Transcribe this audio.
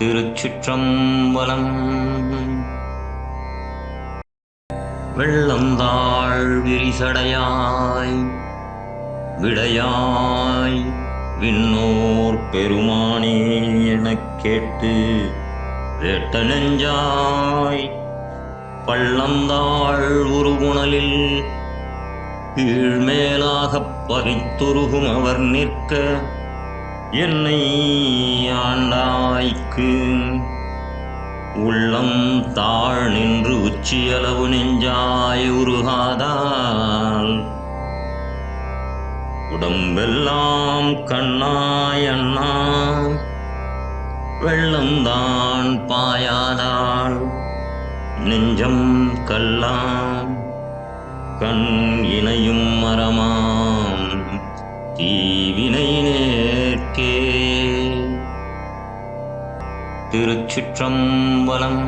திருச்சிற்றம்பலம். வெள்ளந்தாள் விரிசடையாய் விடையாய் விண்ணோர் பெருமானே எனக் கேட்டு வேட்ட நெஞ்சாய் பள்ளந்தாள் உருகுணலில் கீழ்மேலாகப் பறித்துருகும் அவர் நிற்க என்னை ஆண்டாய்க்கு. உள்ளம் தாழ் நின்று உச்சியளவு நெஞ்சாய் உருகாதால் உடம்பெல்லாம் கண்ணாய் அண்ணா. வெள்ளம்தான் பாயாதாள். நெஞ்சம் கல்லாம். கண் இணையும் மரமாம். தீ திருச்சிற்றம்பலம்.